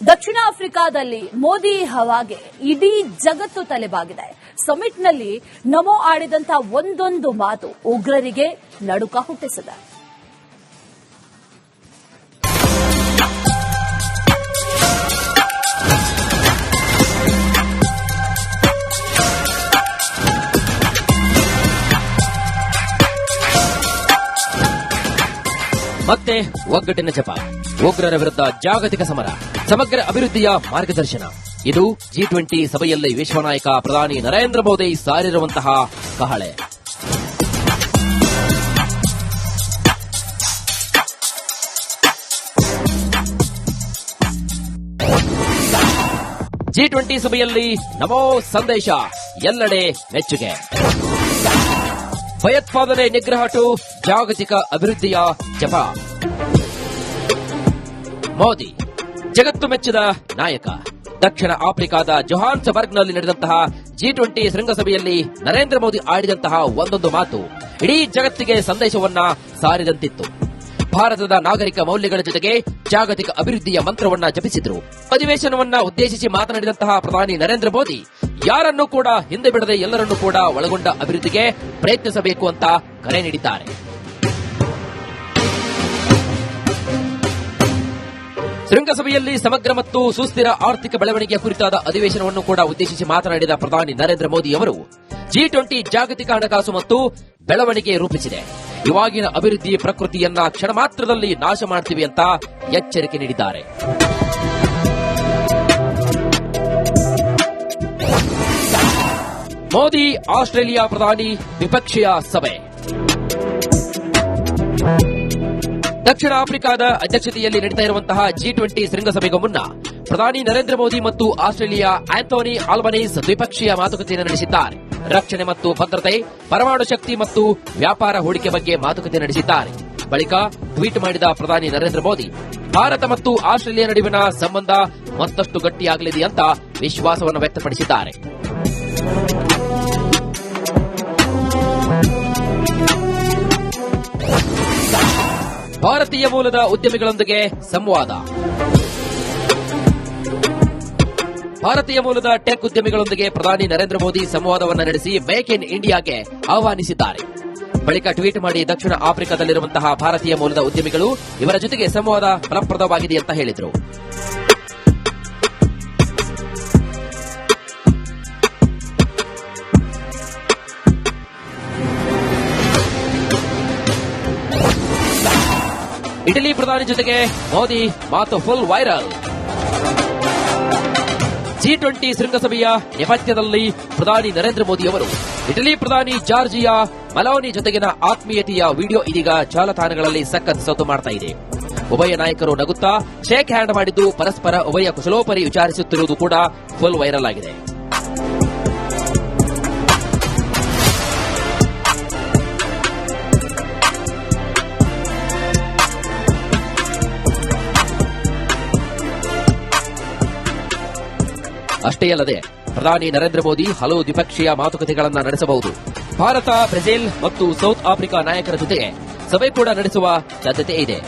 ದಕ್ಷಿಣ ಆಫ್ರಿಕಾದಲ್ಲಿ ಮೋದಿ ಹವಾಗೆ ಇಡೀ ಜಗತ್ತು ತಲೆಬಾಗಿದೆ. ಸಮಿಟ್ನಲ್ಲಿ ನಮೋ ಆಡಿದಂತ ಒಂದೊಂದು ಮಾತು ಉಗ್ರರಿಗೆ ನಡುಕ ಹುಟ್ಟಿಸಿದೆ. ಮತ್ತೆ ಒಗ್ಗಟ್ಟಿನ ಜಪ. ಉಗ್ರರ ವಿರುದ್ಧ ಜಾಗತಿಕ ಸಮರ. ಸಮಗ್ರ ಅಭಿವೃದ್ಧಿಯ ಮಾರ್ಗದರ್ಶನ. ಇದು ಜಿ ಟ್ವೆಂಟಿ ಸಭೆಯಲ್ಲಿ ವಿಶ್ವ ನಾಯಕ ಪ್ರಧಾನಿ ನರೇಂದ್ರ ಮೋದಿ ಸಾರಿರುವಂತಹ ಕಹಳೆ. ಜಿ ಟ್ವೆಂಟಿ ಸಭೆಯಲ್ಲಿ ನಮೋ ಸಂದೇಶ. ಎಲ್ಲೆಡೆ ಮೆಚ್ಚುಗೆ. ಭಯೋತ್ಪಾದನೆ ನಿಗ್ರಹ ಟು ಜಾಗತಿಕ ಅಭಿವೃದ್ಧಿಯ ಜಪ. ಮೋದಿ, ಜಗತ್ತು ಮೆಚ್ಚಿದ ನಾಯಕ. ದಕ್ಷಿಣ ಆಫ್ರಿಕಾದ ಜೊಹಾನ್ಸ್ಬರ್ಗ್ನಲ್ಲಿ ನಡೆದಂತಹ ಜಿ ಟ್ವೆಂಟಿ ಶೃಂಗಸಭೆಯಲ್ಲಿ ನರೇಂದ್ರ ಮೋದಿ ಆಡಿದಂತಹ ಒಂದೊಂದು ಮಾತು ಇಡೀ ಜಗತ್ತಿಗೆ ಸಂದೇಶವನ್ನ ಸಾರಿದಂತಿತ್ತು. ಭಾರತದ ನಾಗರಿಕ ಮೌಲ್ಯಗಳ ಜೊತೆಗೆ ಜಾಗತಿಕ ಅಭಿವೃದ್ಧಿಯ ಮಂತ್ರವನ್ನ ಜಪಿಸಿದ್ರು. ಅಧಿವೇಶನವನ್ನ ಉದ್ದೇಶಿಸಿ ಮಾತನಾಡಿದಂತಹ ಪ್ರಧಾನಿ ನರೇಂದ್ರ ಮೋದಿ, ಯಾರನ್ನೂ ಕೂಡ ಹಿಂದೆ ಬಿಡದೆ ಎಲ್ಲರನ್ನೂ ಕೂಡ ಒಳಗೊಂಡ ಅಭಿವೃದ್ಧಿಗೆ ಪ್ರಯತ್ನಿಸಬೇಕು ಅಂತ ಕರೆ ನೀಡಿದ್ದಾರೆ. ಶೃಂಗಸಭೆಯಲ್ಲಿ ಸಮಗ್ರ ಮತ್ತು ಸುಸ್ಥಿರ ಆರ್ಥಿಕ ಬೆಳವಣಿಗೆಯ ಕುರಿತಾದ ಅಧಿವೇಶನವನ್ನು ಕೂಡ ಉದ್ದೇಶಿಸಿ ಮಾತನಾಡಿದ ಪ್ರಧಾನಿ ನರೇಂದ್ರ ಮೋದಿ ಅವರು ಜಿ ಟ್ವೆಂಟಿ ಜಾಗತಿಕ ಹಣಕಾಸು ಮತ್ತು ಬೆಳವಣಿಗೆ ರೂಪಿಸಿದೆ. ಇವಾಗಿನ ಅಭಿವೃದ್ಧಿ ಪ್ರಕೃತಿಯನ್ನ ಕ್ಷಣ ಮಾತ್ರದಲ್ಲಿ ನಾಶ ಮಾಡ್ತೀವಿ ಅಂತ ಎಚ್ಚರಿಕೆ ನೀಡಿದ್ದಾರೆ. ಮೋದಿ, ಆಸ್ಟ್ರೇಲಿಯಾ ಪ್ರಧಾನಿ ವಿಪಕ್ಷೀಯ ಸಭೆ. ದಕ್ಷಿಣ ಆಫ್ರಿಕಾದ ಅಧ್ಯಕ್ಷತೆಯಲ್ಲಿ ನಡೀತಾ ಇರುವಂತಹ ಜಿ ಟ್ವೆಂಟಿ ಶೃಂಗಸಭೆಗೂ ಮುನ್ನ ಪ್ರಧಾನಿ ನರೇಂದ್ರ ಮೋದಿ ಮತ್ತು ಆಸ್ಟ್ರೇಲಿಯಾ ಆಂಥೋನಿ ಆಲ್ಬನೀಸ್ ದ್ವಿಪಕ್ಷೀಯ ಮಾತುಕತೆಯನ್ನು ನಡೆಸಿದ್ದಾರೆ. ರಕ್ಷಣೆ ಮತ್ತು ಭದ್ರತೆ, ಪರಮಾಣು ಶಕ್ತಿ ಮತ್ತು ವ್ಯಾಪಾರ ಹೂಡಿಕೆ ಬಗ್ಗೆ ಮಾತುಕತೆ ನಡೆಸಿದ್ದಾರೆ. ಬಳಿಕ ಟ್ವೀಟ್ ಮಾಡಿದ ಪ್ರಧಾನಿ ನರೇಂದ್ರ ಮೋದಿ, ಭಾರತ ಮತ್ತು ಆಸ್ಟ್ರೇಲಿಯಾ ನಡುವಿನ ಸಂಬಂಧ ಮತ್ತಷ್ಟು ಗಟ್ಟಿಯಾಗಲಿದೆ ಅಂತ ವಿಶ್ವಾಸವನ್ನು ವ್ಯಕ್ತಪಡಿಸಿದ್ದಾರೆ. ಭಾರತೀಯ ಮೂಲದ ಉದ್ಯಮಿಗಳೊಂದಿಗೆ ಸಂವಾದ. ಭಾರತೀಯ ಮೂಲದ ಟೆಕ್ ಉದ್ಯಮಿಗಳೊಂದಿಗೆ ಪ್ರಧಾನಿ ನರೇಂದ್ರ ಮೋದಿ ಸಂವಾದವನ್ನು ನಡೆಸಿ ಮೇಕ್ ಇನ್ ಇಂಡಿಯಾಗೆ ಆಹ್ವಾನಿಸಿದ್ದಾರೆ. ಬಳಿಕ ಟ್ವೀಟ್ ಮಾಡಿ ದಕ್ಷಿಣ ಆಫ್ರಿಕಾದಲ್ಲಿರುವಂತಹ ಭಾರತೀಯ ಮೂಲದ ಉದ್ಯಮಿಗಳು ಇವರ ಜೊತೆಗೆ ಸಂವಾದ ಫಲಪ್ರದವಾಗಿದೆ ಅಂತ ಹೇಳಿದರು. ಇಟಲಿ ಪ್ರಧಾನಿ ಜೊತೆಗೆ ಮೋದಿ ಮಾತು ಫುಲ್ ವೈರಲ್ ಜಿ ಟ್ವೆಂಟಿ ಶೃಂಗಸಭೆಯ ನೇಪಥ್ಯದಲ್ಲಿ ಪ್ರಧಾನಿ ನರೇಂದ್ರ ಮೋದಿ ಅವರು, ಇಟಲಿ ಪ್ರಧಾನಿ ಜಾರ್ಜಿಯಾ ಮಲೋನಿ ಜೊತೆಗಿನ ಆತ್ಮೀಯತೆಯ ವಿಡಿಯೋ ಇದೀಗ ಜಾಲತಾಣಗಳಲ್ಲಿ ಸಖತ್ ಸದ್ದು ಮಾಡ್ತಾ ಇದೆ. ಉಭಯ ನಾಯಕರು ನಗುತ್ತಾ ಶೇಕ್ ಹ್ಯಾಂಡ್ ಮಾಡಿದ್ದು ಪರಸ್ಪರ ಉಭಯ ಕುಶಲೋಪರಿ ವಿಚಾರಿಸುತ್ತಿರುವುದು ಕೂಡ ಫುಲ್ ವೈರಲ್ ಆಗಿದೆ. ಅಷ್ಟೇ ಅಲ್ಲದೆ, ಪ್ರಧಾನಿ ನರೇಂದ್ರ ಮೋದಿ ಹಲವು ದ್ವಿಪಕ್ಷೀಯ ಮಾತುಕತೆಗಳನ್ನು ನಡೆಸಬಹುದು. ಭಾರತ, ಬ್ರೆಜಿಲ್ ಮತ್ತು ಸೌತ್ ಆಫ್ರಿಕಾ ನಾಯಕರ ಜೊತೆ ಸಭೆ ಕೂಡ ನಡೆಸುವ ಸಾಧ್ಯತೆ ಇದೆ.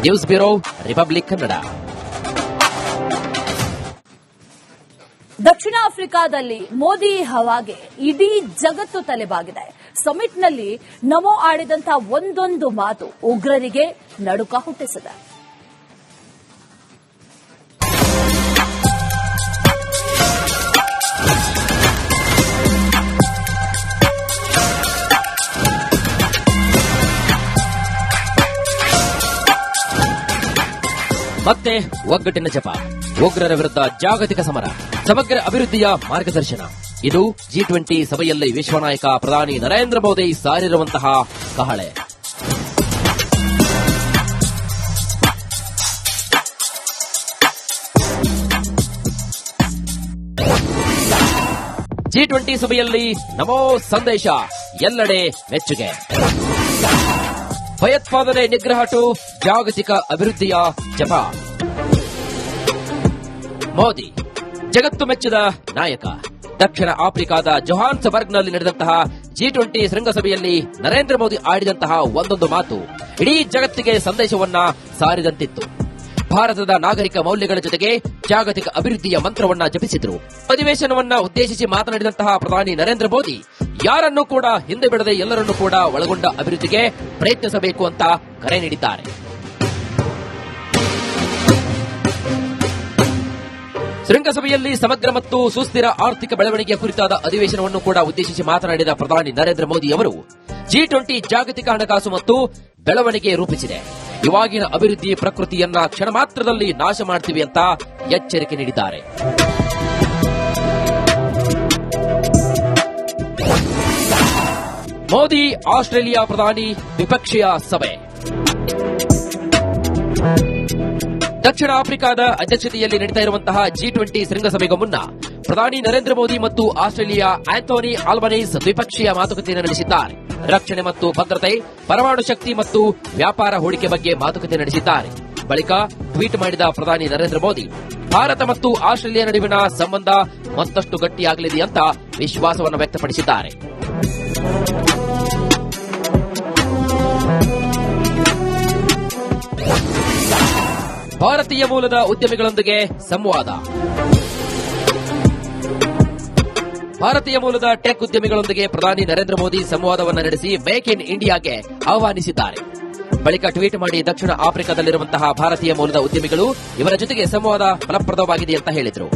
News bureau, Republic Kannada. ದಕ್ಷಿಣ ಆಫ್ರಿಕಾದಲ್ಲಿ ಮೋದಿ ಹವಾಗೆ ಇಡೀ ಜಗತ್ತು ತಲೆಬಾಗಿದೆ. ಸಮಿಟ್ನಲ್ಲಿ ನಮೋ ಆಡಿದಂತ ಒಂದೊಂದು ಮಾತು ಉಗ್ರರಿಗೆ ನಡುಕ ಹುಟ್ಟಿಸಿದೆ. ಮತ್ತೆ ಒಗ್ಗಟ್ಟಿನ ಜಪ. ಉಗ್ರರ ವಿರುದ್ಧ ಜಾಗತಿಕ ಸಮರ. ಸಮಗ್ರ ಅಭಿವೃದ್ಧಿಯ ಮಾರ್ಗದರ್ಶನ. ಇದು ಜಿ ಟ್ವೆಂಟಿ ಸಭೆಯಲ್ಲಿ ವಿಶ್ವ ನಾಯಕ ಪ್ರಧಾನಿ ನರೇಂದ್ರ ಮೋದಿ ಸಾರಿರುವಂತಹ ಕಹಳೆ. ಜಿ ಟ್ವೆಂಟಿ ಸಭೆಯಲ್ಲಿ ನಮೋ ಸಂದೇಶ. ಎಲ್ಲೆಡೆ ಮೆಚ್ಚುಗೆ. ಭಯೋತ್ಪಾದನೆ ನಿಗ್ರಹ ಟು ಜಾಗತಿಕ ಅಭಿವೃದ್ಧಿಯ ಜಪ ಮೋದಿ, ಜಗತ್ತು ಮೆಚ್ಚಿದ ನಾಯಕ. ದಕ್ಷಿಣ ಆಫ್ರಿಕಾದ ಜೊಹಾನ್ಸ್ಬರ್ಗ್ನಲ್ಲಿ ನಡೆದಂತಹ ಜಿ ಟ್ವೆಂಟಿ ಶೃಂಗಸಭೆಯಲ್ಲಿ ನರೇಂದ್ರ ಮೋದಿ ಆಡಿದಂತಹ ಒಂದೊಂದು ಮಾತು ಇಡೀ ಜಗತ್ತಿಗೆ ಸಂದೇಶವನ್ನ ಸಾರಿದಂತಿತ್ತು. ಭಾರತದ ನಾಗರಿಕ ಮೌಲ್ಯಗಳ ಜೊತೆಗೆ ಜಾಗತಿಕ ಅಭಿವೃದ್ಧಿಯ ಮಂತ್ರವನ್ನ ಜಪಿಸಿದರು. ಅಧಿವೇಶನವನ್ನ ಉದ್ದೇಶಿಸಿ ಮಾತನಾಡಿದಂತಹ ಪ್ರಧಾನಿ ನರೇಂದ್ರ ಮೋದಿ, ಯಾರನ್ನೂ ಕೂಡ ಹಿಂದೆ ಬಿಡದೆ ಎಲ್ಲರನ್ನೂ ಕೂಡ ಒಳಗೊಂಡ ಅಭಿವೃದ್ಧಿಗೆ ಪ್ರಯತ್ನಿಸಬೇಕು ಅಂತ ಕರೆ ನೀಡಿದ್ದಾರೆ. ಶೃಂಗಸಭೆಯಲ್ಲಿ ಸಮಗ್ರ ಮತ್ತು ಸುಸ್ಥಿರ ಆರ್ಥಿಕ ಬೆಳವಣಿಗೆಯ ಕುರಿತಾದ ಅಧಿವೇಶನವನ್ನು ಕೂಡ ಉದ್ದೇಶಿಸಿ ಮಾತನಾಡಿದ ಪ್ರಧಾನಿ ನರೇಂದ್ರ ಮೋದಿ ಅವರು ಜಿ ಟ್ವೆಂಟಿ ಜಾಗತಿಕ ಹಣಕಾಸು ಮತ್ತು ಬೆಳವಣಿಗೆ ರೂಪಿಸಿದೆ. ಇವಾಗಿನ ಅಭಿವೃದ್ಧಿ ಪ್ರಕೃತಿಯನ್ನ ಕ್ಷಣ ಮಾತ್ರದಲ್ಲಿ ನಾಶ ಮಾಡ್ತೀವಿ ಅಂತ ಎಚ್ಚರಿಕೆ ನೀಡಿದ್ದಾರೆ. ಮೋದಿ, ಆಸ್ಟ್ರೇಲಿಯಾ ಪ್ರಧಾನಿ ದ್ವಿಪಕ್ಷೀಯ ಸಭೆ. ದಕ್ಷಿಣ ಆಫ್ರಿಕಾದ ಅಧ್ಯಕ್ಷತೆಯಲ್ಲಿ ನಡೀತಾ ಇರುವಂತಹ ಜಿ ಟ್ವೆಂಟಿ ಶೃಂಗಸಭೆಗೂ ಮುನ್ನ ಪ್ರಧಾನಿ ನರೇಂದ್ರ ಮೋದಿ ಮತ್ತು ಆಸ್ಟ್ರೇಲಿಯಾ ಆಂಥೋನಿ ಆಲ್ಬನೀಸ್ ದ್ವಿಪಕ್ಷೀಯ ಮಾತುಕತೆಯನ್ನು ನಡೆಸಿದ್ದಾರೆ. ರಕ್ಷಣೆ ಮತ್ತು ಭದ್ರತೆ, ಪರಮಾಣು ಶಕ್ತಿ ಮತ್ತು ವ್ಯಾಪಾರ ಹೂಡಿಕೆ ಬಗ್ಗೆ ಮಾತುಕತೆ ನಡೆಸಿದ್ದಾರೆ. ಬಳಿಕ ಟ್ವೀಟ್ ಮಾಡಿದ ಪ್ರಧಾನಿ ನರೇಂದ್ರ ಮೋದಿ, ಭಾರತ ಮತ್ತು ಆಸ್ಟ್ರೇಲಿಯಾ ನಡುವಿನ ಸಂಬಂಧ ಮತ್ತಷ್ಟು ಗಟ್ಟಿಯಾಗಲಿದೆ ಅಂತ ವಿಶ್ವಾಸವನ್ನು ವ್ಯಕ್ತಪಡಿಸಿದ್ದಾರೆ. ಭಾರತೀಯ ಮೂಲದ ಉದ್ಯಮಿಗಳೊಂದಿಗೆ ಸಂವಾದ. ಭಾರತೀಯ ಮೂಲದ ಟೆಕ್ ಉದ್ಯಮಿಗಳೊಂದಿಗೆ ಪ್ರಧಾನಿ ನರೇಂದ್ರ ಮೋದಿ ಸಂವಾದವನ್ನು ನಡೆಸಿ ಮೇಕ್ ಇನ್ ಇಂಡಿಯಾಗೆ ಆಹ್ವಾನಿಸಿದ್ದಾರೆ. ಬಳಿಕ ಟ್ವೀಟ್ ಮಾಡಿ ದಕ್ಷಿಣ ಆಫ್ರಿಕಾದಲ್ಲಿರುವಂತಹ ಭಾರತೀಯ ಮೂಲದ ಉದ್ಯಮಿಗಳು ಇವರ ಜೊತೆಗೆ ಸಂವಾದ ಫಲಪ್ರದವಾಗಿದೆ ಅಂತ ಹೇಳಿದರು.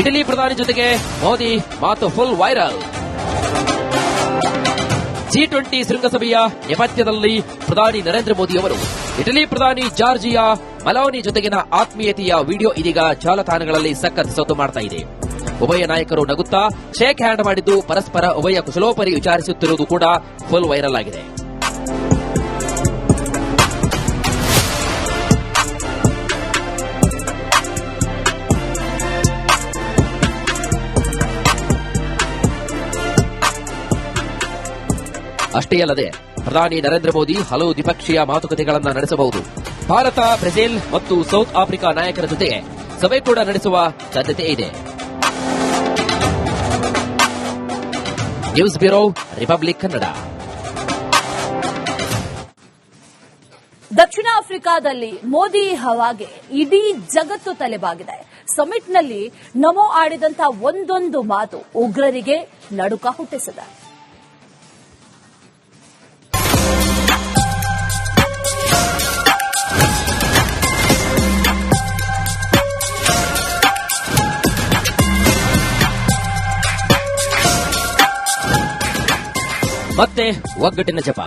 ಇಟಲಿ ಪ್ರಧಾನಿ ಜೊತೆಗೆ ಮೋದಿ ಮಾತು ಫುಲ್ ವೈರಲ್ ಜಿ ಟ್ವೆಂಟಿ ಶೃಂಗಸಭೆಯ ನೇಪಥ್ಯದಲ್ಲಿ ಪ್ರಧಾನಿ ನರೇಂದ್ರ ಮೋದಿ ಅವರು, ಇಟಲಿ ಪ್ರಧಾನಿ ಜಾರ್ಜಿಯಾ ಮಲೋನಿ ಜೊತೆಗಿನ ಆತ್ಮೀಯತೆಯ ವಿಡಿಯೋ ಇದೀಗ ಜಾಲತಾಣಗಳಲ್ಲಿ ಸಖತ್ ಸದ್ದು ಮಾಡ್ತಾ ಇದೆ. ಉಭಯ ನಾಯಕರು ನಗುತ್ತಾ ಶೇಕ್ ಹ್ಯಾಂಡ್ ಮಾಡಿದ್ದು ಪರಸ್ಪರ ಉಭಯ ಕುಶಲೋಪರಿ ವಿಚಾರಿಸುತ್ತಿರುವುದು ಕೂಡ ಫುಲ್ ವೈರಲ್ ಆಗಿದೆ. ಅಷ್ಟೇ ಅಲ್ಲದೆ, ಪ್ರಧಾನಿ ನರೇಂದ್ರ ಮೋದಿ ಹಲವು ದ್ವಿಪಕ್ಷೀಯ ಮಾತುಕತೆಗಳನ್ನು ನಡೆಸಬಹುದು. ಭಾರತ, ಬ್ರೆಜಿಲ್ ಮತ್ತು ಸೌತ್ ಆಫ್ರಿಕಾ ನಾಯಕರ ಜೊತೆ ಸಭೆ ಕೂಡ ನಡೆಸುವ ಸಾಧ್ಯತೆ ಇದೆ. News bureau, Republic Kannada. ದಕ್ಷಿಣ ಆಫ್ರಿಕಾದಲ್ಲಿ ಮೋದಿ ಹವಾಗೆ ಇಡೀ ಜಗತ್ತು ತಲೆಬಾಗಿದೆ. ಸಮಿಟ್ನಲ್ಲಿ ನಮೋ ಆಡಿದಂತ ಒಂದೊಂದು ಮಾತು ಉಗ್ರರಿಗೆ ನಡುಕ ಹುಟ್ಟಿಸಿದೆ. ಮತ್ತೆ ಒಗ್ಗಟ್ಟಿನ ಜಪ.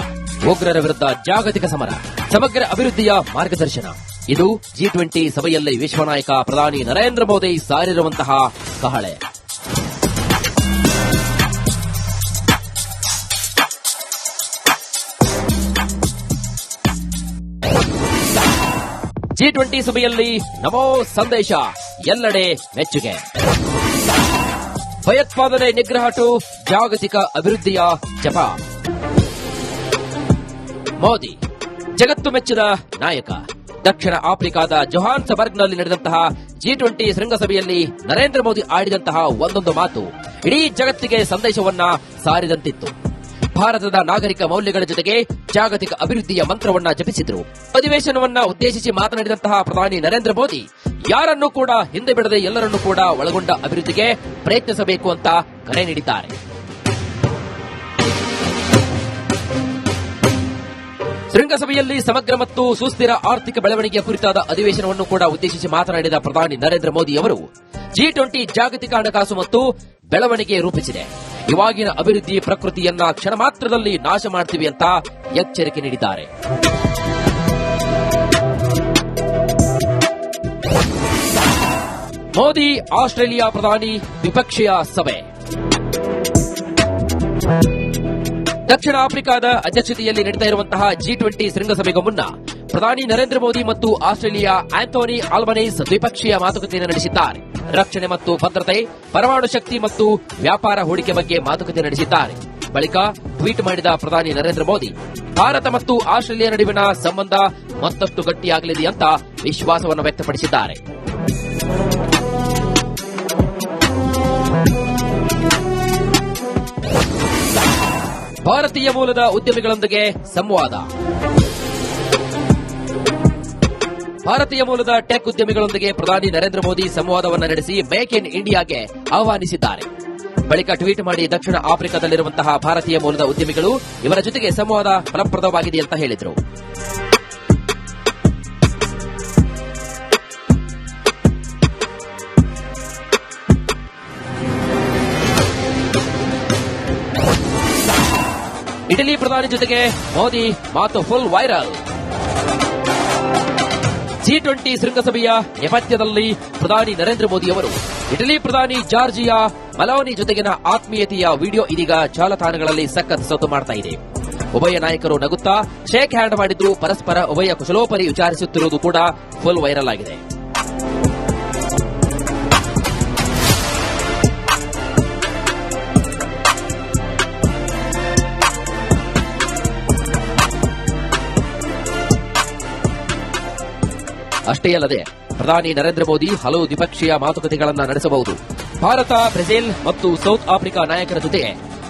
ಉಗ್ರರ ವಿರುದ್ಧ ಜಾಗತಿಕ ಸಮರ. ಸಮಗ್ರ ಅಭಿವೃದ್ಧಿಯ ಮಾರ್ಗದರ್ಶನ. ಇದು ಜಿ ಟ್ವೆಂಟಿ ಸಭೆಯಲ್ಲಿ ವಿಶ್ವ ನಾಯಕ ಪ್ರಧಾನಿ ನರೇಂದ್ರ ಮೋದಿ ಸಾರಿರುವಂತಹ ಕಹಳೆ. ಜಿ ಟ್ವೆಂಟಿ ಸಭೆಯಲ್ಲಿ ನಮೋ ಸಂದೇಶ. ಎಲ್ಲೆಡೆ ಮೆಚ್ಚುಗೆ. ಭಯೋತ್ಪಾದನೆ ನಿಗ್ರಹ ಟು ಜಾಗತಿಕ ಅಭಿವೃದ್ಧಿಯ ಜಪ. ಮೋದಿ, ಜಗತ್ತು ಮೆಚ್ಚಿದ ನಾಯಕ. ದಕ್ಷಿಣ ಆಫ್ರಿಕಾದ ಜೊಹಾನ್ಸ್ಬರ್ಗ್ನಲ್ಲಿ ನಡೆದಂತಹ ಜಿ ಟ್ವೆಂಟಿ ಶೃಂಗಸಭೆಯಲ್ಲಿ ನರೇಂದ್ರ ಮೋದಿ ಆಡಿದಂತಹ ಒಂದೊಂದು ಮಾತು ಇಡೀ ಜಗತ್ತಿಗೆ ಸಂದೇಶವನ್ನ ಸಾರಿದಂತಿತ್ತು. ಭಾರತದ ನಾಗರಿಕ ಮೌಲ್ಯಗಳ ಜೊತೆಗೆ ಜಾಗತಿಕ ಅಭಿವೃದ್ಧಿಯ ಮಂತ್ರವನ್ನ ಜಪಿಸಿದ್ರು. ಅಧಿವೇಶನವನ್ನ ಉದ್ದೇಶಿಸಿ ಮಾತನಾಡಿದಂತಹ ಪ್ರಧಾನಿ ನರೇಂದ್ರ ಮೋದಿ, ಯಾರನ್ನೂ ಕೂಡ ಹಿಂದೆ ಬಿಡದೆ ಎಲ್ಲರನ್ನೂ ಕೂಡ ಒಳಗೊಂಡ ಅಭಿವೃದ್ಧಿಗೆ ಪ್ರಯತ್ನಿಸಬೇಕು ಅಂತ ಕರೆ ನೀಡಿದ್ದಾರೆ. ಶೃಂಗಸಭೆಯಲ್ಲಿ ಸಮಗ್ರ ಮತ್ತು ಸುಸ್ಥಿರ ಆರ್ಥಿಕ ಬೆಳವಣಿಗೆಯ ಕುರಿತಾದ ಅಧಿವೇಶನವನ್ನು ಕೂಡ ಉದ್ದೇಶಿಸಿ ಮಾತನಾಡಿದ ಪ್ರಧಾನಿ ನರೇಂದ್ರ ಮೋದಿ ಅವರು ಜಿ ಟ್ವೆಂಟಿ ಜಾಗತಿಕ ಹಣಕಾಸು ಮತ್ತು ಬೆಳವಣಿಗೆ ರೂಪಿಸಿದೆ. ಇವಾಗಿನ ಅಭಿವೃದ್ಧಿ ಪ್ರಕೃತಿಯನ್ನ ಕ್ಷಣ ಮಾತ್ರದಲ್ಲಿ ನಾಶ ಮಾಡ್ತೀವಿ ಅಂತ ಎಚ್ಚರಿಕೆ ನೀಡಿದ್ದಾರೆ. ಮೋದಿ, ಆಸ್ಟ್ರೇಲಿಯಾ ಪ್ರಧಾನಿ ದ್ವಿಪಕ್ಷೀಯ ಸಭೆ. ದಕ್ಷಿಣ ಆಫ್ರಿಕಾದ ಅಧ್ಯಕ್ಷತೆಯಲ್ಲಿ ನಡೀತಾ ಇರುವಂತಹ ಜಿ ಟ್ವೆಂಟಿ ಶೃಂಗಸಭೆಗೂ ಮುನ್ನ ಪ್ರಧಾನಿ ನರೇಂದ್ರ ಮೋದಿ ಮತ್ತು ಆಸ್ಟ್ರೇಲಿಯಾ ಆಂಥೋನಿ ಆಲ್ಬನೀಸ್ ದ್ವಿಪಕ್ಷೀಯ ಮಾತುಕತೆಯನ್ನು ನಡೆಸಿದ್ದಾರೆ. ರಕ್ಷಣೆ ಮತ್ತು ಭದ್ರತೆ, ಪರಮಾಣು ಶಕ್ತಿ ಮತ್ತು ವ್ಯಾಪಾರ ಹೂಡಿಕೆ ಬಗ್ಗೆ ಮಾತುಕತೆ ನಡೆಸಿದ್ದಾರೆ. ಬಳಿಕ ಟ್ವೀಟ್ ಮಾಡಿದ ಪ್ರಧಾನಿ ನರೇಂದ್ರ ಮೋದಿ, ಭಾರತ ಮತ್ತು ಆಸ್ಟ್ರೇಲಿಯಾ ನಡುವಿನ ಸಂಬಂಧ ಮತ್ತಷ್ಟು ಗಟ್ಟಿಯಾಗಲಿದೆ ಅಂತ ವಿಶ್ವಾಸವನ್ನು ವ್ಯಕ್ತಪಡಿಸಿದ್ದಾರೆ. ಭಾರತೀಯ ಮೂಲದ ಉದ್ಯಮಿಗಳೊಂದಿಗೆ ಸಂವಾದ. ಭಾರತೀಯ ಮೂಲದ ಟೆಕ್ ಉದ್ಯಮಿಗಳೊಂದಿಗೆ ಪ್ರಧಾನಿ ನರೇಂದ್ರ ಮೋದಿ ಸಂವಾದವನ್ನು ನಡೆಸಿ ಮೇಕ್ ಇನ್ ಇಂಡಿಯಾಗೆ ಆಹ್ವಾನಿಸಿದ್ದಾರೆ. ಬಳಿಕ ಟ್ವೀಟ್ ಮಾಡಿ ದಕ್ಷಿಣ ಆಫ್ರಿಕಾದಲ್ಲಿರುವಂತಹ ಭಾರತೀಯ ಮೂಲದ ಉದ್ಯಮಿಗಳು ಇವರ ಜೊತೆಗೆ ಸಂವಾದ ಫಲಪ್ರದವಾಗಿದೆ ಅಂತ ಹೇಳಿದರು. ಇಟಲಿ ಪ್ರಧಾನಿ ಜೊತೆಗೆ ಮೋದಿ ಮಾತು ಫುಲ್ ವೈರಲ್ ಜಿ ಟ್ವೆಂಟಿ ಶೃಂಗಸಭೆಯ ನೇಪಥ್ಯದಲ್ಲಿ ಪ್ರಧಾನಿ ನರೇಂದ್ರ ಮೋದಿ ಅವರು, ಇಟಲಿ ಪ್ರಧಾನಿ ಜಾರ್ಜಿಯಾ ಮಲಾನಿ ಜೊತೆಗಿನ ಆತ್ಮೀಯತೆಯ ವಿಡಿಯೋ ಇದೀಗ ಜಾಲತಾಣಗಳಲ್ಲಿ ಸಖತ್ ಸದ್ದು ಮಾಡ್ತಾ ಇದೆ. ಉಭಯ ನಾಯಕರು ನಗುತ್ತಾ, ಶೇಕ್ ಹ್ಯಾಂಡ್ ಮಾಡಿದ್ದು ಪರಸ್ಪರ ಉಭಯ ಕುಶಲೋಪರಿ ವಿಚಾರಿಸುತ್ತಿರುವುದು ಕೂಡ ಫುಲ್ ವೈರಲ್ ಆಗಿದೆ. ಅಷ್ಟೇ ಅಲ್ಲದೆ, ಪ್ರಧಾನಿ ನರೇಂದ್ರ ಮೋದಿ ಹಲವು ದ್ವಿಪಕ್ಷೀಯ ಮಾತುಕತೆಗಳನ್ನು ನಡೆಸಬಹುದು. ಭಾರತ, ಬ್ರೆಜಿಲ್ ಮತ್ತು ಸೌತ್ ಆಫ್ರಿಕಾ ನಾಯಕರ ಜೊತೆ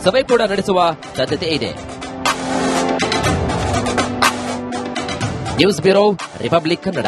ಸಭೆ ಕೂಡ ನಡೆಸುವ ಸಾಧ್ಯತೆ ಇದೆ. News bureau, Republic Kannada.